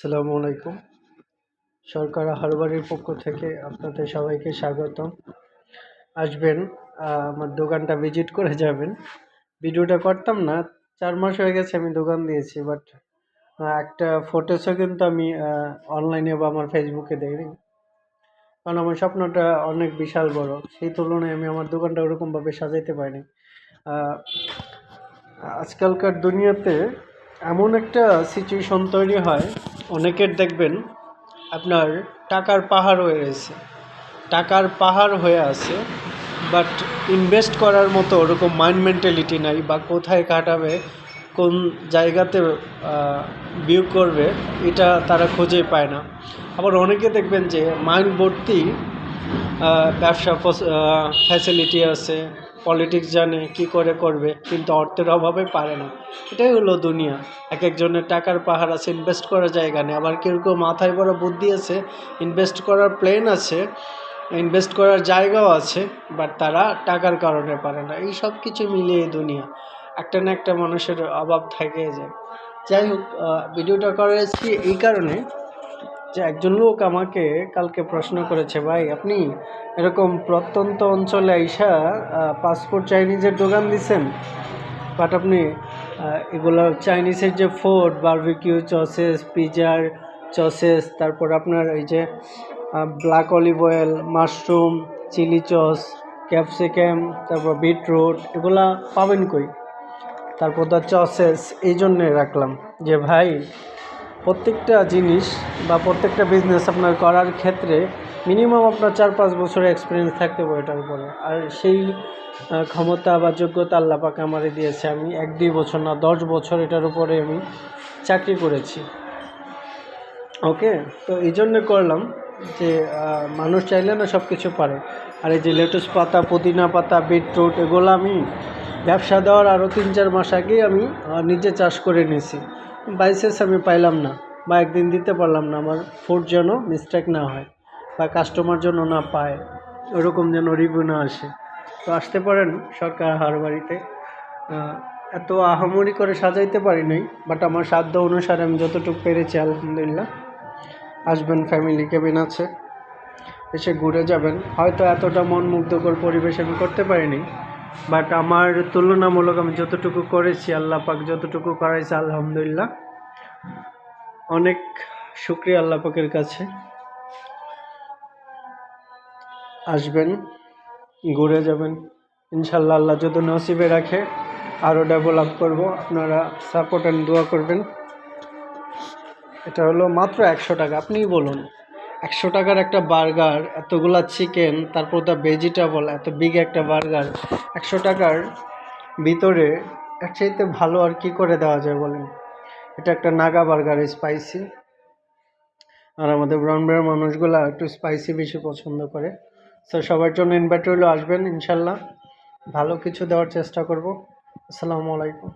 আসসালামু আলাইকুম। সরকার হারবারির পক্ষ থেকে আপনাদের সবাইকে স্বাগতম। আসবেন আমার দোকানটা ভিজিট করে যাবেন। ভিডিওটা করতাম না, চার মাস হয়ে গেছে আমি দোকান দিয়েছি বাট একটা ফটোসও কিন্তু আমি অনলাইনে বা আমার ফেসবুকে দিইনি। কারণ আমার স্বপ্নটা অনেক বিশাল বড়। সেই তুলনায় আমি আমার দোকানটা ওরকমভাবে সাজাইতে পারিনি। আজকালকার দুনিয়াতে এমন একটা সিচুয়েশন তৈরি হয় অনেকের দেখবেন আপনার টাকার পাহাড় হয়ে রয়েছে। টাকার পাহাড় হয়ে আছে বাট ইনভেস্ট করার মতো ওরকম মাইন্ড মেন্টালিটি নাই বা কোথায় কাটাবে, কোন জায়গাতে বিয়োগ করবে, এটা তারা খুঁজে পায় না। আবার অনেকে দেখবেন যে মাইন্ড ভর্তি ব্যবসা ফ্যাসিলিটি আছে পলিটিক্স জানে, কি করে করবে, কিন্তু অর্থের অভাবে পারে না। এটাই হলো দুনিয়া। এক একজনের টাকার পাহাড় আছে ইনভেস্ট করার জায়গা নেই। আবার কেউ কেউ মাথায় বড় বুদ্ধি আছে ইনভেস্ট করার প্ল্যান আছে ইনভেস্ট করার জায়গাও আছে বাট তারা টাকার কারণে পারে না। এই সব কিছু মিলিয়ে দুনিয়া। একটা না একটা মানুষের অভাব থেকে যায়। যাই হোক ভিডিওটা করেছি এই কারণে। যে একজন লোক আমাকে কালকে প্রশ্ন করেছে, ভাই, আপনি এরকম প্রত্যন্ত অঞ্চলে আইসা পাসপোর্ট চাইনিজের দোকান দিছেন বাট আপনি এগুলো চাইনিজের যে ফুড বারবিকিউ চসেস পিজার চসেস তারপর আপনার এই যে black olive oil mushroom chilli sauce capsicum তারপর বিটরুট এগুলা পাবেন কই? তারপর দা চসেস এই জন্যে রাখলাম যে, ভাই প্রত্যেকটা জিনিস বা প্রত্যেকটা বিজনেস আপনার করার ক্ষেত্রে মিনিমাম আপনার চার পাঁচ বছরের এক্সপিরিয়েন্স থাকতে হবে এটার উপরে। আর সেই ক্ষমতা বা যোগ্যতা আল্লাহ পাক আমারে দিয়েছে। আমি এক, দুই বছর না, দশ বছর এটার উপরে আমি চাকরি করেছি। ওকে? তো এই জন্য করলাম যে মানুষ চাইলে না সব কিছু পারে। আর এই যে লেটুস পাতা, পুদিনা পাতা, বিটরুট, এগুলো আমি ব্যবসা দেওয়ার আরও তিন, চার মাস আগেই আমি নিজে চাষ করে নিয়েছি। বাইসেস আমি পাইলাম না বা একদিন দিতে পারলাম না, আমার ফুড যেন মিস্টেক না হয় বা কাস্টমার যেন না পায়, ওরকম যেন রিভিউ না আসে। তো আসতে পারেন সরকার হার বাড়িতে। এত আহামরি করে সাজাইতে পারি নাই বাট আমার সাধ্য অনুসারে আমি যতটুকু পেরেছি, আলহামদুলিল্লাহ। আসবেন ফ্যামিলি কেবিন আছে। এসে ঘুরে যাবেন। হয়তো এতটা মন মুগ্ধকর পরিবেশ আমি করতে পারিনি। বাট আমার তুলনামূলক আমি যতটুকু করেছি, আল্লাহ পাক যতটুকু করাইছে, আলহামদুলিল্লাহ। অনেক শুক্রিয়া আল্লাহ পাকের কাছে। আসবেন, ঘুরে যাবেন। ইনশাল্লাহ আল্লাহ যত নসিবে রাখে আরও ডেভেলপ করব। আপনারা সাপোর্ট অ্যান্ড দোয়া করবেন। এটা হলো মাত্র একশো টাকা। আপনিই বলুন। একশো টাকার একটা বার্গার, এতগুলা চিকেন তারপর দা ভেজিটেবল এত বিগ একটা বার্গার, একশো টাকার ভিতরে এর চাইতে ভালো আর কি করে দেওয়া যায় বলেন? এটা একটা নাগা বার্গার স্পাইসি আর আমাদের ব্রাউন ব্রাউন মানুষগুলো একটু স্পাইসি বেশি পছন্দ করে। তো সবার জন্য ইনভাইট রইল, আসবেন, ইনশাল্লাহ। ভালো কিছু দেওয়ার চেষ্টা করব। আসসালামু আলাইকুম।